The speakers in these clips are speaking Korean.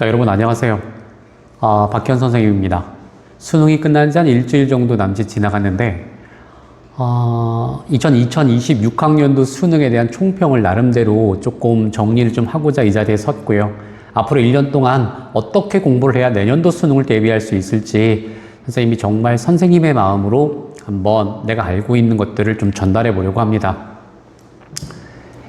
자, 여러분 안녕하세요. 아, 박현 선생님입니다. 수능이 끝난 지 한 일주일 정도 남짓 지나갔는데, 어, 2026학년도 수능에 대한 총평을 나름대로 조금 정리를 좀 하고자 이 자리에 섰고요. 앞으로 1년 동안 어떻게 공부를 해야 내년도 수능을 대비할 수 있을지 선생님이 정말 선생님의 마음으로 한번 내가 알고 있는 것들을 좀 전달해 보려고 합니다.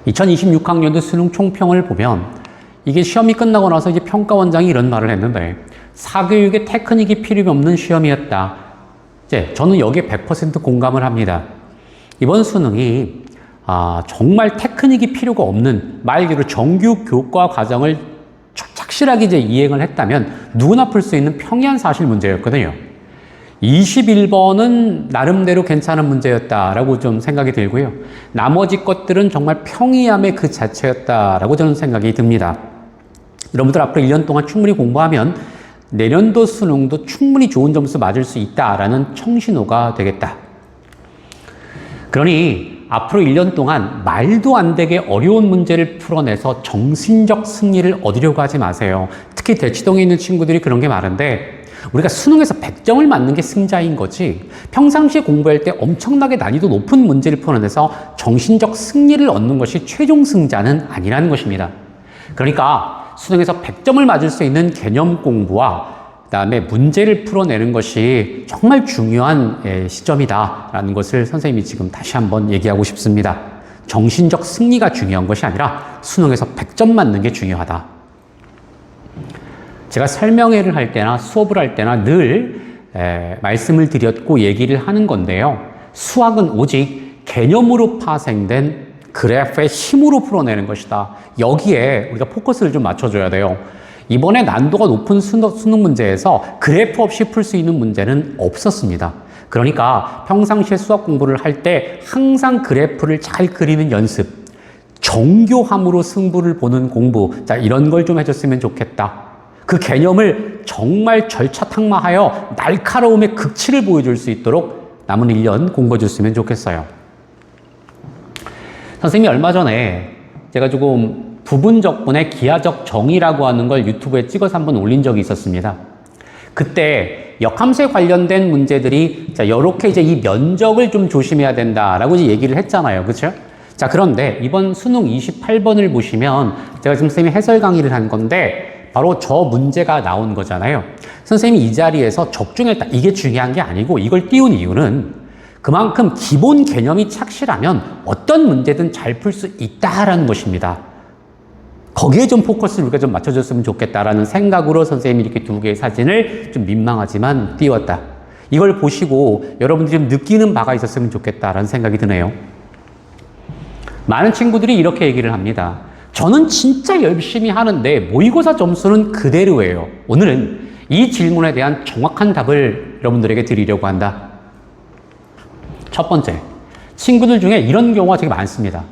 2026학년도 수능 총평을 보면 이게 시험이 끝나고 나서 이제 평가원장이 이런 말을 했는데 사교육에 테크닉이 필요 없는 시험이었다. 이제 저는 여기에 100% 공감을 합니다. 이번 수능이 아, 정말 테크닉이 필요가 없는 말 그대로 정규 교과 과정을 착실하게 이제 이행을 했다면 누구나 풀 수 있는 평이한 사실 문제였거든요. 21번은 나름대로 괜찮은 문제였다라고 좀 생각이 들고요. 나머지 것들은 정말 평이함의 그 자체였다라고 저는 생각이 듭니다. 여러분들 앞으로 1년 동안 충분히 공부하면 내년도 수능도 충분히 좋은 점수 맞을 수 있다라는 청신호가 되겠다. 그러니 앞으로 1년 동안 말도 안 되게 어려운 문제를 풀어내서 정신적 승리를 얻으려고 하지 마세요. 특히 대치동에 있는 친구들이 그런 게 많은데 우리가 수능에서 100점을 맞는 게 승자인 거지 평상시에 공부할 때 엄청나게 난이도 높은 문제를 풀어내서 정신적 승리를 얻는 것이 최종 승자는 아니라는 것입니다. 그러니까 수능에서 100점을 맞을 수 있는 개념 공부와 그다음에 문제를 풀어내는 것이 정말 중요한 예, 시점이다라는 것을 선생님이 지금 다시 한번 얘기하고 싶습니다. 정신적 승리가 중요한 것이 아니라 수능에서 100점 맞는 게 중요하다. 제가 설명회를 할 때나 수업을 할 때나 늘 에, 말씀을 드렸고 얘기를 하는 건데요. 수학은 오직 개념으로 파생된 그래프의 힘으로 풀어내는 것이다. 여기에 우리가 포커스를 좀 맞춰줘야 돼요. 이번에 난도가 높은 수능 문제에서 그래프 없이 풀 수 있는 문제는 없었습니다. 그러니까 평상시에 수학 공부를 할 때 항상 그래프를 잘 그리는 연습, 정교함으로 승부를 보는 공부, 자, 이런 걸 좀 해줬으면 좋겠다. 그 개념을 정말 절차탕마하여 날카로움의 극치를 보여줄 수 있도록 남은 1년 공부해 줬으면 좋겠어요. 선생님이 얼마 전에 제가 조금 부분적 분의 기하적 정의라고 하는 걸 유튜브에 찍어서 한번 올린 적이 있었습니다. 그때 역함수에 관련된 문제들이 자, 이렇게 이제 이 면적을 좀 조심해야 된다라고 이제 얘기를 했잖아요. 그렇죠? 자, 그런데 이번 수능 28번을 보시면 제가 지금 선생님이 해설 강의를 한 건데 바로 저 문제가 나온 거잖아요. 선생님이 이 자리에서 적중했다. 이게 중요한 게 아니고 이걸 띄운 이유는 그만큼 기본 개념이 착실하면 어떤 문제든 잘 풀 수 있다라는 것입니다. 거기에 좀 포커스를 우리가 좀 맞춰줬으면 좋겠다라는 생각으로 선생님이 이렇게 두 개의 사진을 좀 민망하지만 띄웠다. 이걸 보시고 여러분들이 좀 느끼는 바가 있었으면 좋겠다라는 생각이 드네요. 많은 친구들이 이렇게 얘기를 합니다. 저는 진짜 열심히 하는데 모의고사 점수는 그대로예요. 오늘은 이 질문에 대한 정확한 답을 여러분들에게 드리려고 한다. 첫 번째, 친구들 중에 이런 경우가 되게 많습니다.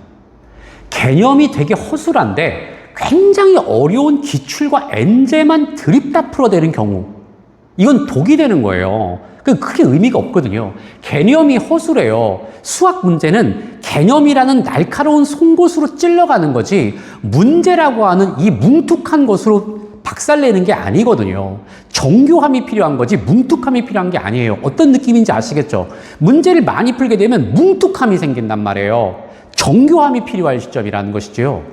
개념이 되게 허술한데 굉장히 어려운 기출과 엔제만 드립다 풀어내는 경우. 이건 독이 되는 거예요. 그게 의미가 없거든요. 개념이 허술해요. 수학 문제는 개념이라는 날카로운 송곳으로 찔러가는 거지 문제라고 하는 이 뭉툭한 것으로 박살내는 게 아니거든요. 정교함이 필요한 거지 뭉툭함이 필요한 게 아니에요. 어떤 느낌인지 아시겠죠? 문제를 많이 풀게 되면 뭉툭함이 생긴단 말이에요. 정교함이 필요할 시점이라는 것이죠.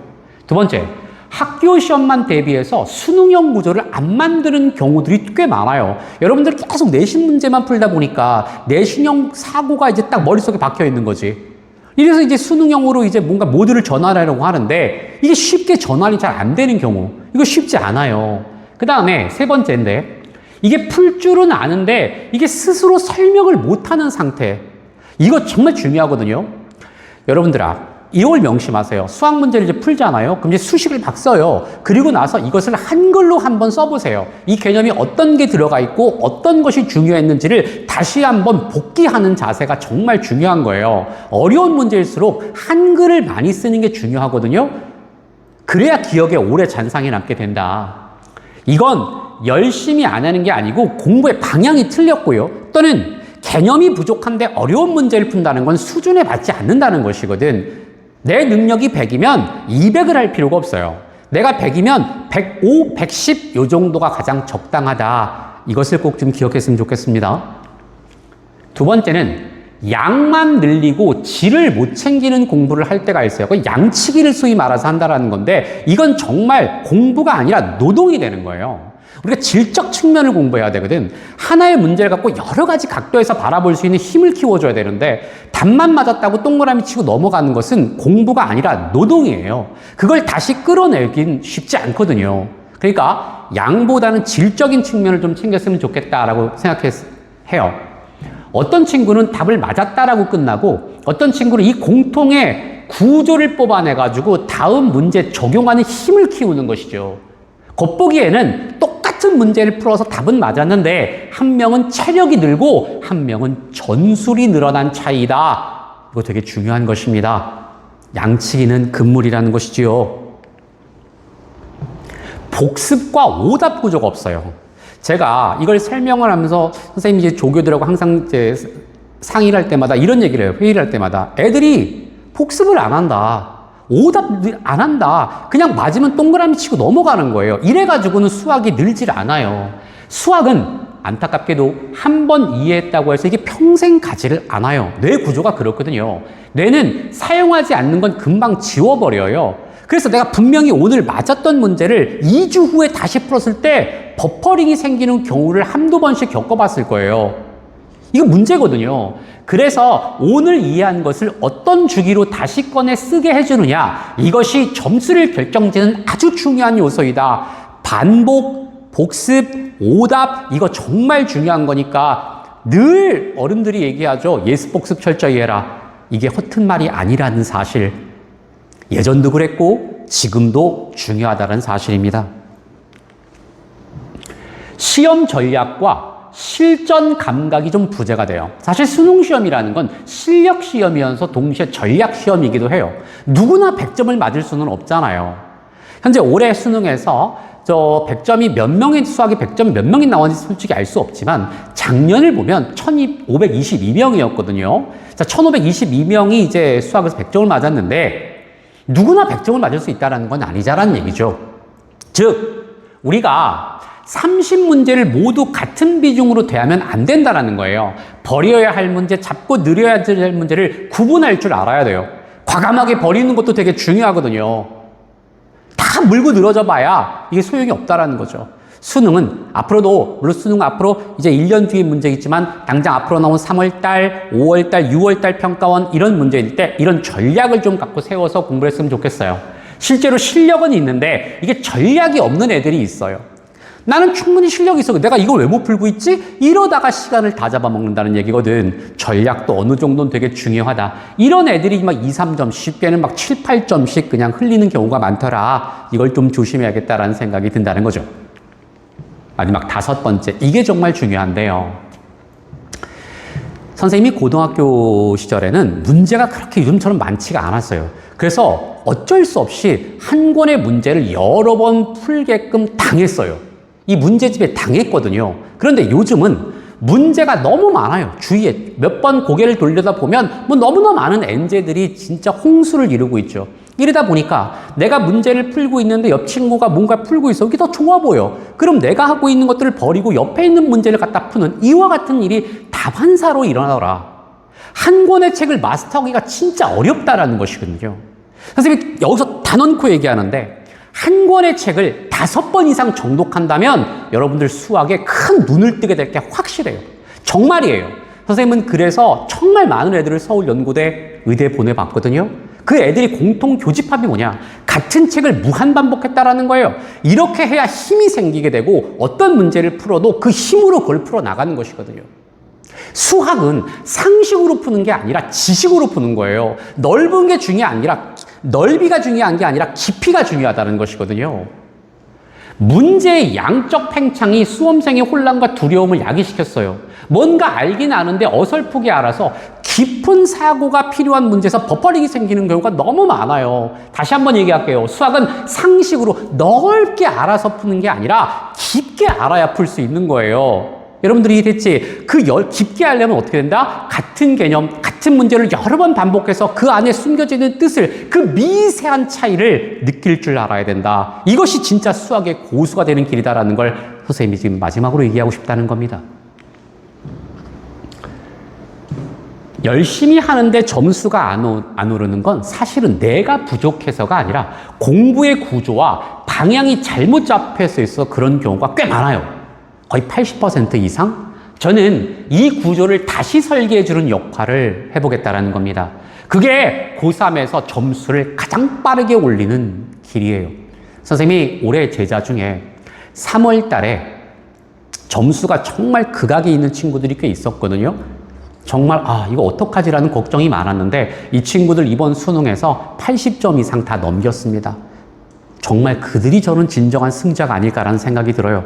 두 번째, 학교 시험만 대비해서 수능형 구조를 안 만드는 경우들이 꽤 많아요. 여러분들 계속 내신 문제만 풀다 보니까 내신형 사고가 이제 딱 머릿속에 박혀 있는 거지. 이래서 이제 수능형으로 이제 뭔가 모듈을 전환하려고 하는데 이게 쉽게 전환이 잘 안 되는 경우. 이거 쉽지 않아요. 그 다음에 세 번째인데 이게 풀 줄은 아는데 이게 스스로 설명을 못하는 상태. 이거 정말 중요하거든요. 여러분들아, 이걸 명심하세요. 수학 문제를 이제 풀잖아요. 그럼 이제 수식을 막 써요. 그리고 나서 이것을 한글로 한번 써보세요. 이 개념이 어떤 게 들어가 있고 어떤 것이 중요했는지를 다시 한번 복기하는 자세가 정말 중요한 거예요. 어려운 문제일수록 한글을 많이 쓰는 게 중요하거든요. 그래야 기억에 오래 잔상이 남게 된다. 이건 열심히 안 하는 게 아니고 공부의 방향이 틀렸고요. 또는 개념이 부족한데 어려운 문제를 푼다는 건 수준에 맞지 않는다는 것이거든. 내 능력이 100이면 200을 할 필요가 없어요. 내가 100이면 105, 110 요 정도가 가장 적당하다. 이것을 꼭 좀 기억했으면 좋겠습니다. 두 번째는 양만 늘리고 질을 못 챙기는 공부를 할 때가 있어요. 그 양치기를 소위 말해서 한다라는 건데 이건 정말 공부가 아니라 노동이 되는 거예요. 우리가 질적 측면을 공부해야 되거든. 하나의 문제를 갖고 여러 가지 각도에서 바라볼 수 있는 힘을 키워줘야 되는데 답만 맞았다고 동그라미 치고 넘어가는 것은 공부가 아니라 노동이에요. 그걸 다시 끌어내긴 쉽지 않거든요. 그러니까 양보다는 질적인 측면을 좀 챙겼으면 좋겠다라고 생각해요. 어떤 친구는 답을 맞았다라고 끝나고 어떤 친구는 이 공통의 구조를 뽑아내가지고 다음 문제 적용하는 힘을 키우는 것이죠. 겉보기에는 똑같은 문제를 풀어서 답은 맞았는데 한 명은 체력이 늘고 한 명은 전술이 늘어난 차이다. 이거 되게 중요한 것입니다. 양치기는 금물이라는 것이지요. 복습과 오답 구조가 없어요. 제가 이걸 설명을 하면서 선생님이 이제 조교들하고 항상 이제 상의를 할 때마다 이런 얘기를 해요. 회의를 할 때마다 애들이 복습을 안 한다. 오답 안 한다. 그냥 맞으면 동그라미 치고 넘어가는 거예요. 이래가지고는 수학이 늘질 않아요. 수학은 안타깝게도 한 번 이해했다고 해서 이게 평생 가지를 않아요. 뇌 구조가 그렇거든요. 뇌는 사용하지 않는 건 금방 지워버려요. 그래서 내가 분명히 오늘 맞았던 문제를 2주 후에 다시 풀었을 때 버퍼링이 생기는 경우를 한두 번씩 겪어봤을 거예요. 이거 문제거든요. 그래서 오늘 이해한 것을 어떤 주기로 다시 꺼내 쓰게 해주느냐. 이것이 점수를 결정짓는 아주 중요한 요소이다. 반복, 복습, 오답, 이거 정말 중요한 거니까 늘 어른들이 얘기하죠. 예습 복습 철저히 해라. 이게 허튼 말이 아니라는 사실. 예전도 그랬고 지금도 중요하다는 사실입니다. 시험 전략과 실전 감각이 좀 부재가 돼요. 사실 수능 시험이라는 건 실력 시험이면서 동시에 전략 시험이기도 해요. 누구나 100점을 맞을 수는 없잖아요. 현재 올해 수능에서 저 100점이 몇 명의 수학이 100점 몇 명이 나왔는지 솔직히 알 수 없지만 작년을 보면 1522명이었거든요. 자, 1522명이 이제 수학에서 100점을 맞았는데 누구나 100점을 맞을 수 있다는 건 아니자라는 얘기죠. 즉, 우리가 30문제를 모두 같은 비중으로 대하면 안 된다는 거예요. 버려야 할 문제, 잡고 늘려야 할 문제를 구분할 줄 알아야 돼요. 과감하게 버리는 것도 되게 중요하거든요. 다 물고 늘어져 봐야 이게 소용이 없다라는 거죠. 수능은 앞으로도 물론 수능 앞으로 이제 1년 뒤의 문제겠지만 당장 앞으로 나온 3월 달, 5월 달, 6월 달 평가원 이런 문제일 때 이런 전략을 좀 갖고 세워서 공부를 했으면 좋겠어요. 실제로 실력은 있는데 이게 전략이 없는 애들이 있어요. 나는 충분히 실력이 있어. 내가 이걸 왜 못 풀고 있지? 이러다가 시간을 다 잡아먹는다는 얘기거든. 전략도 어느 정도는 되게 중요하다. 이런 애들이 막 2, 3점, 쉽게는 막 7, 8점씩 그냥 흘리는 경우가 많더라. 이걸 좀 조심해야겠다라는 생각이 든다는 거죠. 마지막 다섯 번째. 이게 정말 중요한데요. 선생님이 고등학교 시절에는 문제가 그렇게 요즘처럼 많지가 않았어요. 그래서 어쩔 수 없이 한 권의 문제를 여러 번 풀게끔 당했어요. 이 문제집에 당했거든요. 그런데 요즘은 문제가 너무 많아요. 주위에 몇 번 고개를 돌려다 보면 뭐 너무나 많은 엔제들이 진짜 홍수를 이루고 있죠. 이러다 보니까 내가 문제를 풀고 있는데 옆 친구가 뭔가 풀고 있어. 이게 더 좋아 보여. 그럼 내가 하고 있는 것들을 버리고 옆에 있는 문제를 갖다 푸는 이와 같은 일이 다반사로 일어나더라. 한 권의 책을 마스터하기가 진짜 어렵다라는 것이거든요. 선생님이 여기서 단언코 얘기하는데 한 권의 책을 다섯 번 이상 정독한다면 여러분들 수학에 큰 눈을 뜨게 될 게 확실해요. 정말이에요. 선생님은 그래서 정말 많은 애들을 서울 연고대 의대 보내봤거든요. 그 애들이 공통 교집합이 뭐냐? 같은 책을 무한 반복했다라는 거예요. 이렇게 해야 힘이 생기게 되고 어떤 문제를 풀어도 그 힘으로 그걸 풀어 나가는 것이거든요. 수학은 상식으로 푸는 게 아니라 지식으로 푸는 거예요. 넓은 게 중요한 아니라 넓이가 중요한 게 아니라 깊이가 중요하다는 것이거든요. 문제의 양적 팽창이 수험생의 혼란과 두려움을 야기시켰어요. 뭔가 알긴 아는데 어설프게 알아서 깊은 사고가 필요한 문제에서 버퍼링이 생기는 경우가 너무 많아요. 다시 한번 얘기할게요. 수학은 상식으로 넓게 알아서 푸는 게 아니라 깊게 알아야 풀 수 있는 거예요. 여러분들이 이해됐지? 그 열, 깊게 하려면 어떻게 된다? 같은 개념, 같은 문제를 여러 번 반복해서 그 안에 숨겨져 있는 뜻을, 그 미세한 차이를 느낄 줄 알아야 된다. 이것이 진짜 수학의 고수가 되는 길이다라는 걸 선생님이 지금 마지막으로 얘기하고 싶다는 겁니다. 열심히 하는데 점수가 안, 오, 안 오르는 건 사실은 내가 부족해서가 아니라 공부의 구조와 방향이 잘못 잡혀서 있어 그런 경우가 꽤 많아요. 거의 80% 이상? 저는 이 구조를 다시 설계해 주는 역할을 해보겠다라는 겁니다. 그게 고3에서 점수를 가장 빠르게 올리는 길이에요. 선생님이 올해 제자 중에 3월 달에 점수가 정말 극악에 있는 친구들이 꽤 있었거든요. 정말 아 이거 어떡하지라는 걱정이 많았는데 이 친구들 이번 수능에서 80점 이상 다 넘겼습니다. 정말 그들이 저는 진정한 승자가 아닐까라는 생각이 들어요.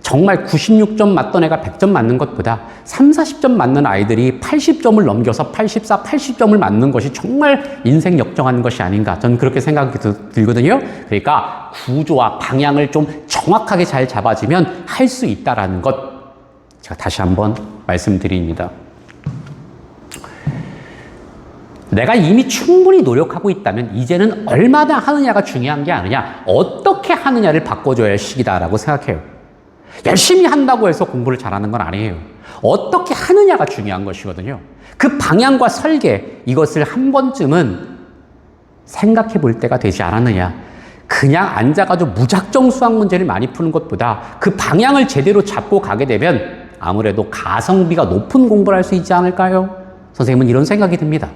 정말 96점 맞던 애가 100점 맞는 것보다 3, 40점 맞는 아이들이 80점을 넘겨서 84, 80점을 맞는 것이 정말 인생 역정하는 것이 아닌가. 저는 그렇게 생각이 들거든요. 그러니까 구조와 방향을 좀 정확하게 잘 잡아지면 할 수 있다라는 것. 제가 다시 한번 말씀드립니다. 내가 이미 충분히 노력하고 있다면 이제는 얼마나 하느냐가 중요한 게 아니냐, 어떻게 하느냐를 바꿔줘야 할 시기다라고 생각해요. 열심히 한다고 해서 공부를 잘하는 건 아니에요. 어떻게 하느냐가 중요한 것이거든요. 그 방향과 설계, 이것을 한 번쯤은 생각해 볼 때가 되지 않았느냐. 그냥 앉아가지고 무작정 수학 문제를 많이 푸는 것보다 그 방향을 제대로 잡고 가게 되면 아무래도 가성비가 높은 공부를 할 수 있지 않을까요? 선생님은 이런 생각이 듭니다.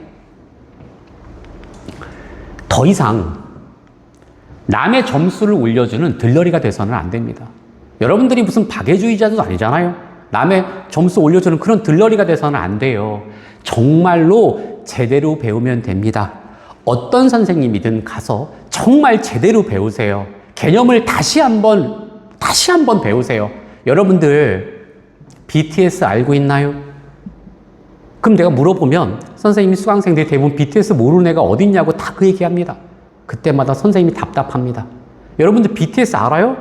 더 이상 남의 점수를 올려주는 들러리가 돼서는 안 됩니다. 여러분들이 무슨 박애주의자도 아니잖아요. 남의 점수 올려주는 그런 들러리가 돼서는 안 돼요. 정말로 제대로 배우면 됩니다. 어떤 선생님이든 가서 정말 제대로 배우세요. 개념을 다시 한번, 다시 한번 배우세요. 여러분들, BTS 알고 있나요? 그럼 내가 물어보면 선생님이 수강생들이 대부분 BTS 모르는 애가 어딨냐고 다 그 얘기합니다. 그때마다 선생님이 답답합니다. 여러분들 BTS 알아요?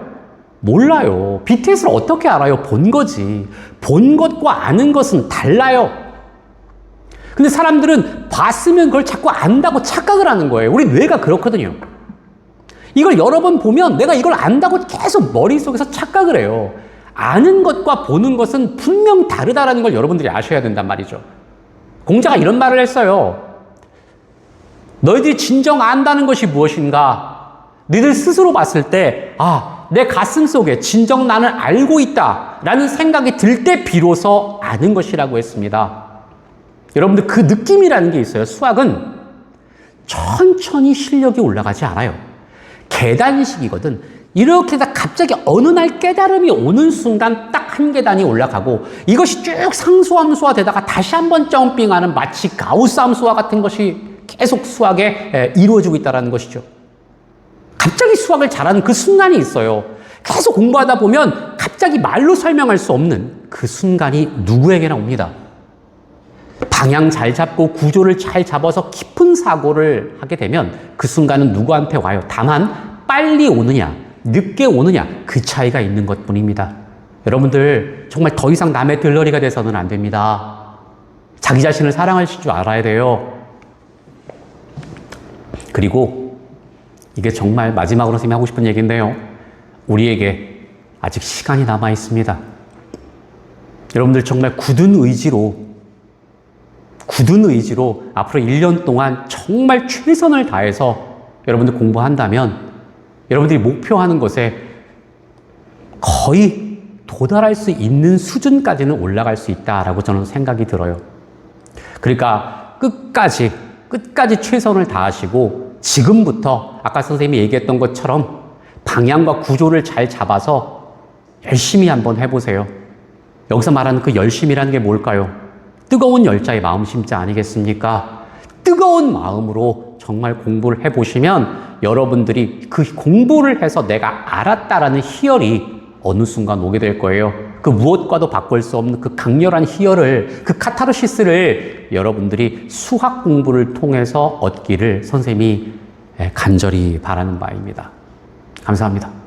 몰라요. BTS를 어떻게 알아요? 본 거지. 본 것과 아는 것은 달라요. 근데 사람들은 봤으면 그걸 자꾸 안다고 착각을 하는 거예요. 우리 뇌가 그렇거든요. 이걸 여러 번 보면 내가 이걸 안다고 계속 머릿속에서 착각을 해요. 아는 것과 보는 것은 분명 다르다라는 걸 여러분들이 아셔야 된단 말이죠. 공자가 이런 말을 했어요. 너희들이 진정 안다는 것이 무엇인가? 너희들 스스로 봤을 때, 아, 내 가슴 속에 진정 나는 알고 있다. 라는 생각이 들 때 비로소 아는 것이라고 했습니다. 여러분들 그 느낌이라는 게 있어요. 수학은 천천히 실력이 올라가지 않아요. 계단식이거든. 이렇게 다 갑자기 어느 날 깨달음이 오는 순간 딱 한 계단이 올라가고 이것이 쭉 상수함수화 되다가 다시 한 번 점핑하는 마치 가우스 함수와 같은 것이 계속 수학에 이루어지고 있다는 것이죠. 갑자기 수학을 잘하는 그 순간이 있어요. 계속 공부하다 보면 갑자기 말로 설명할 수 없는 그 순간이 누구에게나 옵니다. 방향 잘 잡고 구조를 잘 잡아서 깊은 사고를 하게 되면 그 순간은 누구한테 와요. 다만 빨리 오느냐, 늦게 오느냐 그 차이가 있는 것 뿐입니다. 여러분들 정말 더 이상 남의 들러리가 돼서는 안 됩니다. 자기 자신을 사랑하실 줄 알아야 돼요. 그리고 이게 정말 마지막으로 선생님이 하고 싶은 얘기인데요. 우리에게 아직 시간이 남아 있습니다. 여러분들 정말 굳은 의지로, 굳은 의지로 앞으로 1년 동안 정말 최선을 다해서 여러분들 공부한다면 여러분들이 목표하는 것에 거의 도달할 수 있는 수준까지는 올라갈 수 있다라고 저는 생각이 들어요. 그러니까 끝까지, 끝까지 최선을 다하시고 지금부터 아까 선생님이 얘기했던 것처럼 방향과 구조를 잘 잡아서 열심히 한번 해보세요. 여기서 말하는 그 열심이라는 게 뭘까요? 뜨거운 열자의 마음 심자 아니겠습니까? 뜨거운 마음으로 정말 공부를 해보시면 여러분들이 그 공부를 해서 내가 알았다라는 희열이 어느 순간 오게 될 거예요. 그 무엇과도 바꿀 수 없는 그 강렬한 희열을, 그 카타르시스를 여러분들이 수학 공부를 통해서 얻기를 선생님이 간절히 바라는 바입니다. 감사합니다.